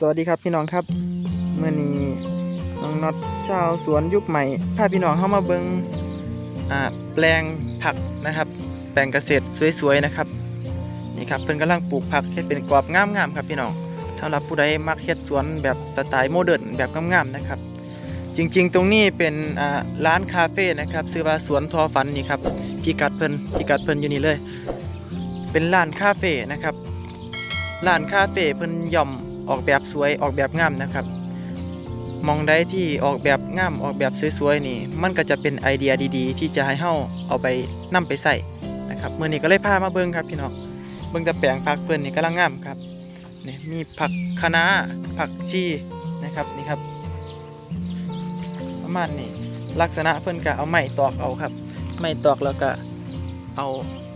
สวัสดีครับพี่น้องครับเมื่อนี้น้องน็อตชาวสวนยุคใหม่พาพี่น้องเข้ามาเบิงอ่าแปลงผักนะครับ แปลงเกษตรสวยๆนะครับนี่ครับเพิ่นกำลังปลูกผักเฮ็ดเป็นกรอบงามๆครับพี่น้องสำหรับผู้ใดมักเฮ็ดสวนแบบสไตล์โมเดิร์นแบบงามๆนะครับ จริงๆ ตรงนี้เป็นอ่าร้านคาเฟ่นะครับชื่อว่าสวนทอฝันนี่ครับพี่กัดเพิ่นพี่กัดเพิ่นอยู่นี่เลย เป็นร้านคาเฟ่นะครับร้านคาเฟ่เพิ่นย่อม ออกแบบสวยออกแบบงามนะครับ มองได้ที่ออกแบบงามออกแบบสวยๆนี่ มันก็จะเป็นไอเดียดีๆ ที่จะให้เฮาเอาไปนํไปใส่นะครับเมื้อนี้ก็เลยพามาเบิ่งครับพี่น้องเบิ่งแต่แปลงผักเพิ่อนนี่กำลังงามครับนี่มีผักคะน้าผักชีนะครับนี่ครับ ประมาณนี้ลักษณะเพิ่อนก็เอาไม้ตอกเอาครับไม้ตอกแล้วก็เอา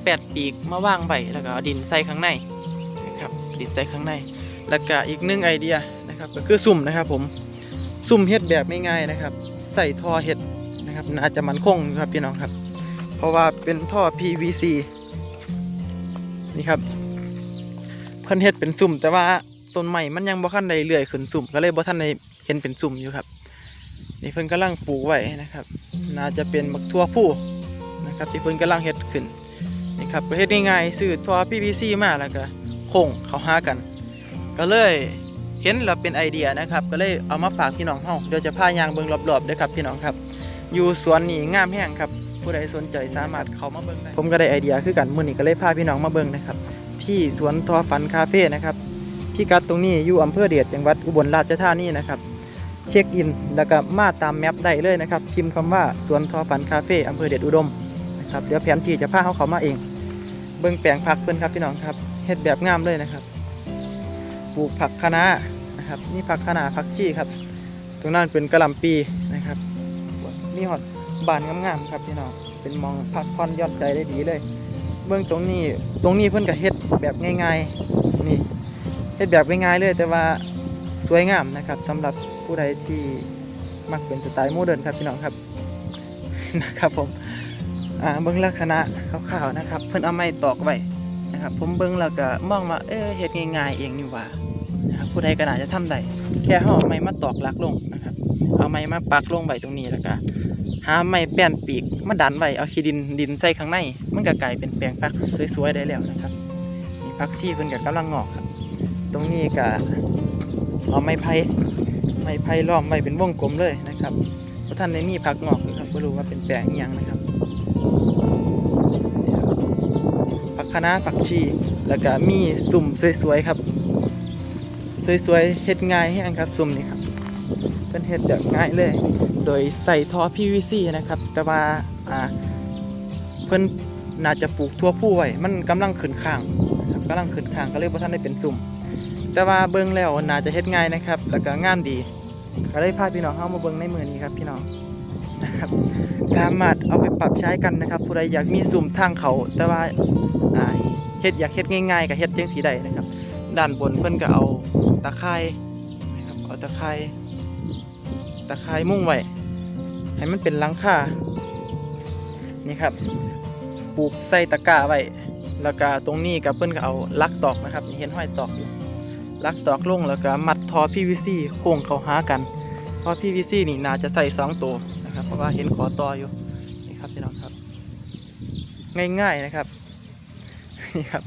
แปดปีกมาว่างไว้แล้วก็เอาดินใส่ข้างในนะครับดิดใจข้างใน แล้วก็อีกหนึ่งไอเดียนะครับก็คือสุ่มนะครับผมสุ่มเฮ็ดแบบง่ายๆนะครับ ใส่ท่อเฮ็ดนะครับน่าจะมันคงครับพี่น้องครับ เพราะว่าเป็นท่อ PVC นี่ครับเพิ่นเฮ็ดเป็นสุ่ม แต่ว่าต้นใหม่มันยังบ่ทันได้เลื่อยขึ้นสุ่ม ก็เลยบ่ทันได้เห็นเป็นสุ่มอยู่ครับ นี่เพิ่นกำลังปลูกไว้นะครับ น่าจะเป็นบักทั่วผู้นะครับ ที่เพิ่นกำลังเฮ็ดขึ้นนี่ครับก็เฮ็ดง่ายๆซื้อท่อ PVC มาแล้วก็คงเขาหากัน ก็เลยเห็นแล้วเป็นไอเดียนะครับ ก็เลยเอามาฝากพี่น้องเฮาเดี๋ยวจะพายางเบิ่งรอบๆด้อครับพี่น้องครับ อยู่สวนนี่งามแห้งครับ ผู้ใดสนใจสามารถเข้ามาเบิ่งได้ผมก็ได้ไอเดียคือกันมื้อนี้ก็เลยพาพี่น้องมาเบิ่งนะครับ ที่สวนทอฝันคาเฟ่นะครับพี่กัดตรงนี้อยู่อำเภอเดชจังหวัดอุบลราชธานีนะครับ เช็คอินแล้วก็มาตามแมปได้เลยนะครับพิมพ์คำว่าสวนทอฝันคาเฟ่อำเภอเดชอุดมนะครับเดี๋ยวแผนที่จะพาเขาเขามาเอง เบิ่งแปลงผักเพิ่นครับพี่น้องครับเฮ็ดแบบงามเลยนะครับ ปลูกผักคะน้านะครับนี่ผักคะน้าผักชีครับ ตรงนั้นเป็นกระลำปีนะครับนี่ฮอดบานงามๆครับพี่น้องเป็นมองพักผ่อนย่อนใจได้ดีเลย เบื้องตรงนี้ตรงนี้เพิ่อนก็เฮ็ดแบบง่ายๆนี่เฮ็ดแบบง่ายๆเลย แต่ว่าสวยงามนะครับสำหรับผู้ใดที่มักเป็นสไตล์โมเดิร์นครับพี่น้องครับนะครับผมอ่าเบื้องลักษณะคร่าวๆนะครับ เพิ่อนเอาไม้ตอกไว้นะครับ ผมเบิ่งแล้วก็มองว่าเอ๊ะเฮ็ดง่ายๆเองนี่หว่า ผู้ใดก็น่าจะทำได้แค่เฮาเอาไม้มาตอกลักลงนะครับ เอาไม้มาปักลงไว้ตรงนี้แล้วก็หาไม้แป้นปีกมาดันไว้เอาขี้ดินดินใส่ข้างใน มันก็กลายเป็นแปลงผักสวยๆได้แล้วนะครับนี่ผักชีเพิ่นก็กำลังงอกครับ ตรงนี้ก็เอาไม้ไผ่ไม้ไผ่ล้อมไว้เป็นวงกลมเลยนะครับเพราะท่านในมีผักงอกอยู่ครับบ่รู้ว่าเป็นแปลงอิหยังนะครับนี่ครับผักคะน้าผักชีแล้วก็มีสุ่มสวยๆครับ สวยๆเฮ็ดง่ายแฮงครับสุ่มนี่ครับเป็นเฮ็ดแบบง่ายเลย โดยใส่ท่อ PVC นะครับ แต่ว่าอ่าเพิ่นน่าจะปลูกทั่วผู้ไว้มันกำลังขึ้นข้างนะครับกำลังขึ้นข้างก็เลยบ่ทันได้เป็นสุ่มแต่ว่าเบิ่งแล้วน่าจะเฮ็ดง่ายนะครับ แล้วก็งามดีก็เลยพาพี่น้องเข้ามาเบิ่งในมือนี้ครับพี่น้องนะครับ สามารถเอาไปปรับใช้กันนะครับ ผู้ใดอยากมีสุ่มทางเขา แต่ว่าอ่าเฮ็ดอยากเฮ็ดง่ายๆก็เฮ็ดจังสีใดนะครับ ด้านบนเพิ่นก็เอา ตะไคร้นะครับเอาตะไคร้ตะไคร้มุ่งไว้ให้มันเป็นลังคานี่ครับปลูกใส่ตะกร้าไว้แล้วก็ตรงนี้กับเพิ่นก็เอาลักตอกนะครับนี่เห็นห้อยตอกอยู่ลักตอกลงแล้วก็มัดทอ PVC โค้งเข้าหากันทอ PVC นี่น่าจะใส่สองตัวนะครับเพราะว่าเห็นขอต่ออยู่นี่ครับพี่น้องครับ ง่ายๆนะครับนี่ครับ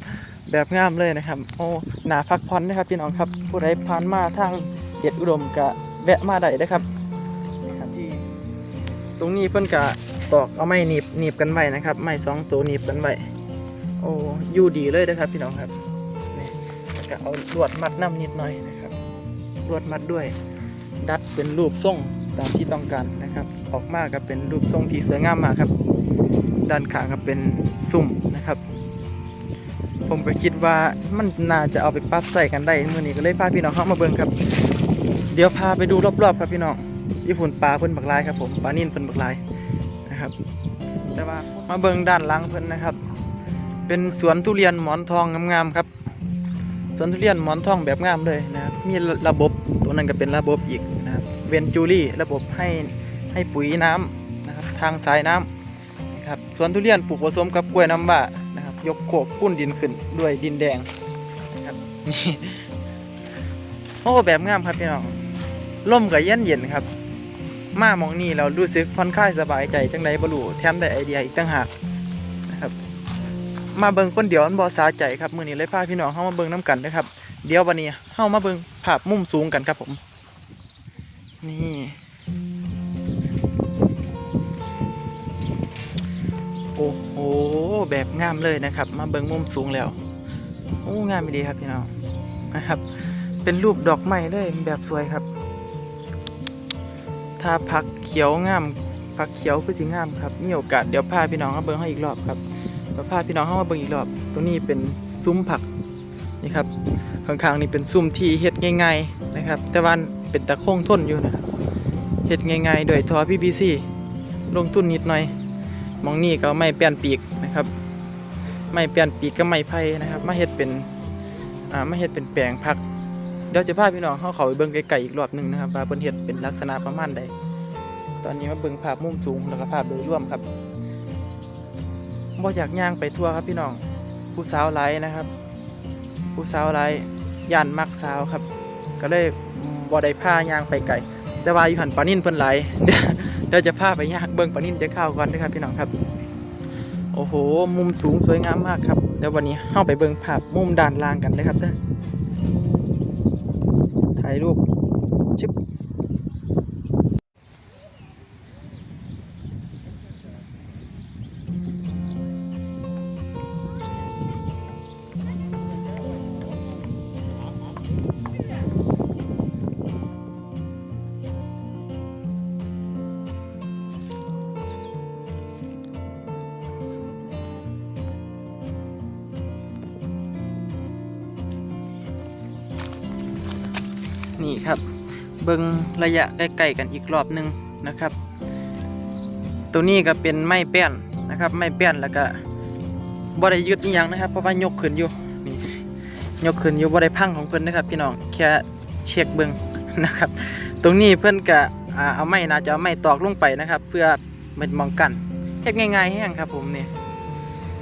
แบบงามเลยนะครับ โอ้หนาพักผ่อนนะครับพี่น้องครับ ผู้ใดผ่านมาทางเดชอุดมก็แวะมาได้นะครับนี่ครับที่ตรงนี้เพิ่นกะตอกเอาไม้หนีบหนีบกันไว้นะครับไม้สองตัวหนีบกันไว้โอ้อยู่ดีเลยนะครับพี่น้องครับนี่ก็เอาลวดมัดน้ำนิดหน่อยนะครับลวดมัดด้วย ดัดเป็นรูปทรงตามที่ต้องการนะครับ ออกมาก็เป็นรูปทรงที่สวยงามมากครับ ด้านข้างก็เป็นสุ่มนะครับ ผมก็คิดว่ามันน่าจะเอาไปปรับใส่กันได้มื่อนี้ก็เลยพาพี่น้องเข้ามาเบิ่งครับ เดี๋ยวพาไปดูรอบๆครับพี่น้องญี่ปุ่นปลาเพิ่นบักลายครับผมปลานิ่นเพิ่นบักลายนะครับ แต่ว่ามาเบิ่งด้านหลังเพิ่นนะครับ เป็นสวนทุเรียนหมอนทองงามๆครับสวนทุเรียนหมอนทองแบบงามเลยนะครับมีระบบตัวนั้นก็เป็นระบบอีกนะครับเวนจูรี่ระบบให้ให้ปุ๋ยน้ำนะครับทางสายน้ำนะครับสวนทุเรียนปลูกผสมกับกล้วยน้ำว้า ยกโขกปุ้นดินขึ้นด้วยดินแดงครับนี่โอ้แบบงามครับพี่น้องล่มกับเย็นเย็นครับ มามองนี่เรารู้สึกผ่อนคลายสบายใจจังไดบรูแถมได้ไอเดียอีกต่างหากนะครับ มาเบิ่งคนเดียวมันบ่สาใจครับมือนี้เลยพาพี่น้องเฮามาเบิ่งนํกันนะครับ เดี๋ยววันนี้เฮามาเบิ่งภาพมุมสูงกันครับผม นี่ โอ้โหแบบงามเลยนะครับ มาเบิ่งมุมสูงแล้วโอ้งามดีครับพี่น้องนะครับ เป็นรูปดอกไม้เลยแบบสวยครับ ถ้าพักเขียวงามพักเขียวคือสิงามครับมีโอกาสเดี๋ยวพาพี่น้องมาเบิ่งให้อีกรอบครับเดี๋ยวพาพี่น้องเข้ามาเบิ่งอีกรอบ ตรงนี้เป็นซุ้มผักนี่ครับข้างๆนี่เป็นซุ้มที่เฮ็ดง่ายๆนะครับ แต่ว่าเป็นตะโค้งทนอยู่นะครับเฮ็ดง่ายๆโดยทอ PVC ลงทุนนิดหน่อย มองนี่ก็ไม่เปลี่ยนปีกนะครับไม่เปลี่ยนปีกก็ไม่ไผ่นะครับมาเฮ็ดเป็นอ่ามาเฮ็ดเป็นแปลงผักเดี๋ยวจะพาพี่น้องเข้าเขาไปเบิ่งไกลๆอีกรอบหนึ่งนะครับว่าเพิ่นเฮ็ดเป็นลักษณะประมาณใดตอนนี้มาเบิ่งภาพมุมสูงแล้วก็ภาพโดยรวมครับบ่อยากย่างไปทั่วครับพี่น้องผู้สาวหลายนะครับผู้สาวหลายย่านมักสาวครับ ก็เลยบ่ได้พาย่างไปไกลแต่ว่าอยู่หันปลานิ่นเพิ่นหลาย เราจะพาไปย่างเบิ้งปลานิ่นจะเข้าก่อนนะครับพี่น้องครับ โอ้โห มุมสูงสวยงามมากครับ แล้ววันนี้เข้าไปเบิ้งภาพมุมด้านล่างกันนะครับเด้อถ่ายรูป นี่ครับ เบิ่งระยะใกล้ๆกันอีกรอบหนึงนะครับ ตัวนี้ก็เป็นไม้แป้นนะครับ ไม้แป้นแล้วก็บ่ได้ยึดอีหยังนะครับ เพราะว่ายกขึ้นอยู่นี่ยกขึ้นอยู่บ่ได้พังของเพิ่นนะครับ พี่น้องแค่เช็คเบิ่งนะครับ ตรงนี้เพิ่นก็เอาไม้น่าจะเอาไม้ตอกลงไปนะครับ เพื่อมันมองกันเฮ็ดง่ายๆแฮงครับผมนี่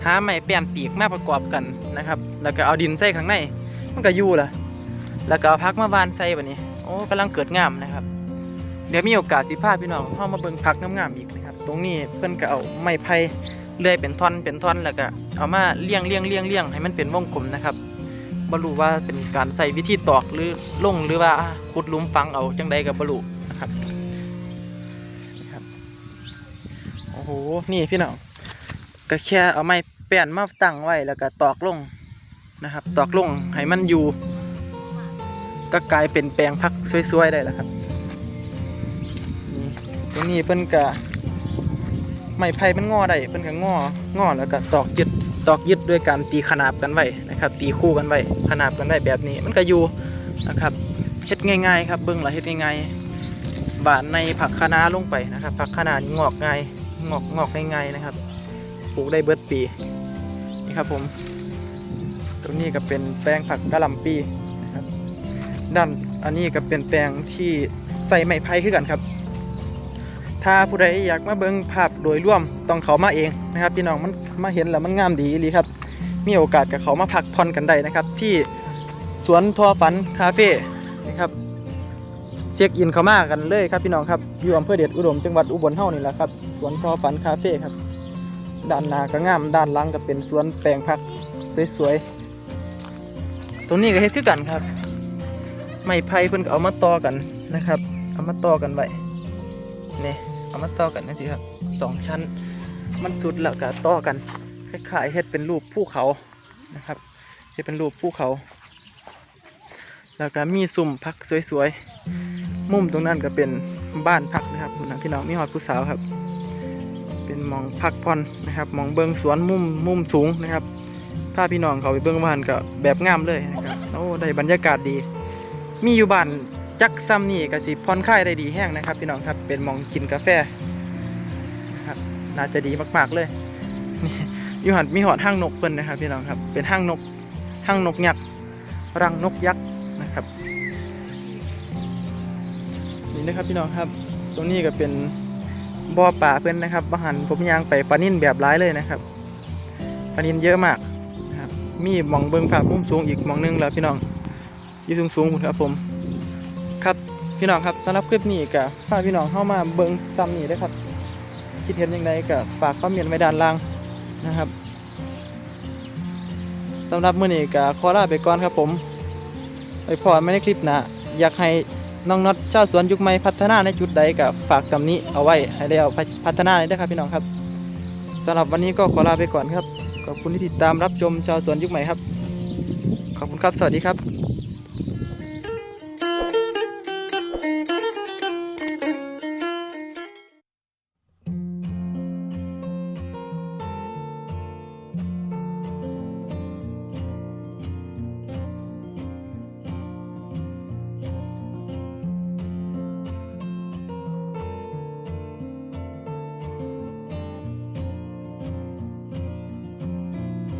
หาไม้แป้นปีกมาประกอบกันนะครับ แล้วก็เอาดินใส่ข้างในมันก็อยู่ล่ะ แล้วก็พักมาวานใส่แบบนี้ โอ้กำลังเกิดงามนะครับ เดี๋ยวมีโอกาสสิพาพี่น้องเข้ามาเบิ่งพักงามๆอีกนะครับ ตรงนี้เพิ่อนก็เอาไม้ไผ่เลื่อยเป็นท่อนเป็นท่อนแล้วก็เอามาเลี้ยงเลี้ยงเลี้ยงเลี้ยงให้มันเป็นวงกลมนะครับบ่รู้ว่าเป็นการใส่วิธีตอกหรือล่งหรือว่าขุดลุมฝังเอาจังใดก็บ่รู้นะครับนี่ครับโอ้โห นี่พี่น้อง ก็แค่เอาไม้แป้นมาตั้งไว้แล้วก็ตอกลงนะครับ ตอกลงให้มันอยู่ ก็กลายเป็นแปลงพักสวยๆได้แล้วครับนี่ตรงนี้เพิ่นก็ไม้ไผ่มันงอได้เพิ่นก็งองอแล้วก็ตอกยึดตอกยึดด้วยการตีขนาบกันไว้นะครับ ตีคู่กันไว้ขนาบกันไว้แบบนี้ มันก็อยู่นะครับเฮ็ดง่ายๆครับเบิ่งและเฮ็ดง่ายๆบานในผักคะน้าลงไปนะครับผักคะน้านี่งอกง่ายงอกงอกง่ายๆนะครับปลูกได้เบิดปีนี่ครับผม ตรงนี้ก็เป็นแปลงผักกะหล่ำปี ด้านอันนี้ก็เป็นแปลงที่ใส่ไม้ไผ่คือกันครับ ถ้าผู้ใดอยากมาเบิ่งภาพโดยรวมต้องเขามาเองนะครับ พี่น้องมันมาเห็นแล้วมันงามดีอีหลีครับ มีโอกาสกับเขามาพักผ่อนกันได้นะครับ ที่สวนทอฝันคาเฟ่นะครับเช็คอินเขามากันเลยครับพี่น้องครับอยู่อำเภอเดชอุดมจังหวัดอุบลเฮานี่แหละครับสวนทอฝันคาเฟ่ครับ ด้านหน้าก็งามด้านหลังก็เป็นสวนแปลงผักสวยๆตรงนี้ก็เฮ็ดคือกันครับ ไม้ไผ่เพิ่นก็เอามาต่อกันนะครับ เอามาต่อกันไว้นี่เอามาต่อกันนั่นสิครับสองชั้น มันสุดแล้วก็ต่อกันคล้ายๆเฮ็ดเป็นรูปภูเขานะครับเฮ็ดเป็นรูปภูเขา แล้วก็มีสุ่มพักสวยๆ มุมตรงนั้นก็เป็นบ้านพักนะครับคุณพี่น้องมีหอดผู้สาวครับ เป็นมองพักผ่อนนะครับมองเบิงสวนมุมมุมสูงนะครับพาพี่น้องเขาไปเบิ้งบ้านก็แบบงามเลยนะครับ โอ้ ได้บรรยากาศดี มีอยู่บ้านจักซ้ำนี่ก็สิผ่อนคลายได้ดีแห้งนะครับ พี่น้องครับเป็นมองกินกาแฟนะครับน่าจะดีมากๆเลยอยู่หันมีหอดห้างนกเพิ่นนะครับ พี่น้องครับเป็นห้างนกห้างนกยักษ์รังนกยักษ์นะครับนี่นะครับพี่น้องครับตรงนี้ก็เป็นบ่อป่าเพิ่นนะครับบหันผมยางไปปลานิ่นแบบร้ายเลยนะครับปลานิ่นเยอะมากครับมีมองเบิงภาพมุมสูงอีกมองหนึงแล้วพี่น้อง อยู่สูงสูงครับผม ครับพี่น้องครับสำหรับคลิปนี้ก็ฝากพี่น้องเข้ามาเบิ่งซ้ำนี่ได้ครับ คิดเห็นยังไงก็ฝากคอมเมนต์ไว้ด้านล่างนะครับสำหรับมื้อนี้ก็ขอลาไปก่อนครับผมไปพอไม่ในคลิปนะอยากให้น้องน็อตเจ้าสวนยุคใหม่พัฒนาในจุดใดก็ฝากตำนี้เอาไว้ให้ได้เอาพัฒนาเลยด้ครับพี่น้องครับสำหรับวันนี้ก็ขอลาไปก่อนครับขอบคุณที่ติดตามรับชมชาวสวนยุคใหม่ครับ ขอบคุณครับ สวัสดีครับ